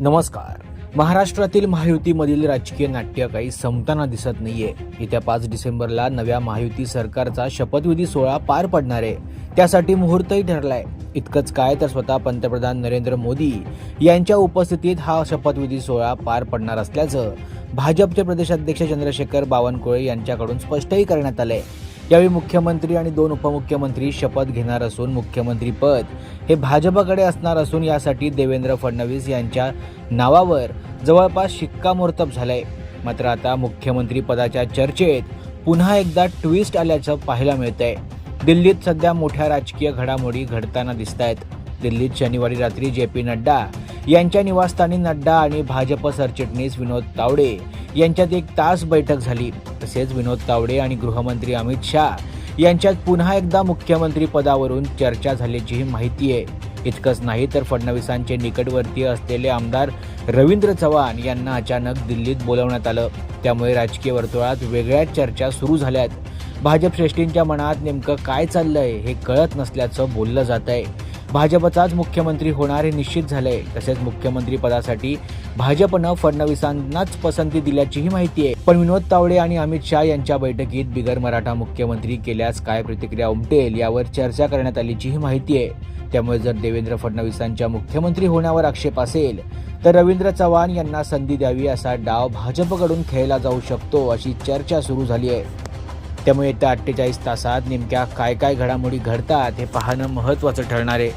नमस्कार. महाराष्ट्रातील महायुतीमधील राजकीय नाट्य काही संपताना दिसत नाहीये. येत्या पाच डिसेंबरला नव्या महायुती सरकारचा शपथविधी सोहळा पार पडणार आहे. त्यासाठी मुहूर्तही ठरलाय. इतकंच काय तर स्वतः पंतप्रधान नरेंद्र मोदी यांच्या उपस्थितीत हा शपथविधी सोहळा पार पडणार असल्याचं भाजपचे प्रदेशाध्यक्ष चंद्रशेखर बावनकुळे यांच्याकडून स्पष्टही करण्यात आलंय. यावेळी मुख्यमंत्री आणि दोन उपमुख्यमंत्री शपथ घेणार असून मुख्यमंत्री पद हे भाजपकडे असणार असून यासाठी देवेंद्र फडणवीस यांच्या नावावर जवळपास शिक्कामोर्तब झालंय. मात्र आता मुख्यमंत्री पदाच्या चर्चेत पुन्हा एकदा ट्विस्ट आल्याचं पाहायला मिळतंय. दिल्लीत सध्या मोठ्या राजकीय घडामोडी घडताना दिसत आहेत दिल्लीत शनिवारी रात्री जे पी नड्डा यांच्या निवासस्थानी नड्डा आणि भाजप सरचिटणीस विनोद तावडे यांच्यात एक तास बैठक झाली. तसेच विनोद तावडे आणि गृहमंत्री अमित शाह यांच्यात पुन्हा एकदा मुख्यमंत्री पदावरून चर्चा झाल्याचीही माहिती आहे. इतकंच नाही तर फडणवीसांचे निकटवर्तीय असलेले आमदार रवींद्र चव्हाण यांना अचानक दिल्लीत बोलवण्यात आलं. त्यामुळे राजकीय वर्तुळात वेगळ्याच चर्चा सुरू झाल्यात. भाजप श्रेष्ठींच्या मनात नेमकं काय चाललंय हे कळत नसल्याचं बोललं जात आहे भाजपचाच मुख्यमंत्री होणार हे निश्चित झालंय. तसेच मुख्यमंत्री पदासाठी भाजपनं फडणवीसांनाच पसंती दिल्याचीही माहिती आहे. पण विनोद तावडे आणि अमित शाह यांच्या बैठकीत बिगर मराठा मुख्यमंत्री केल्यास काय प्रतिक्रिया उमटेल यावर चर्चा करण्यात आलीचीही माहिती आहे. त्यामुळे जर देवेंद्र फडणवीसांच्या मुख्यमंत्री होण्यावर आक्षेप असेल तर रवींद्र चव्हाण यांना संधी द्यावी असा डाव भाजपकडून खेळला जाऊ शकतो अशी चर्चा सुरू झाली आहे. त्यामुळे येत्या अठ्ठेचाळीस तासात नेमक्या काय काय घडामोडी घडतात हे पाहणं महत्त्वाचं ठरणार आहे.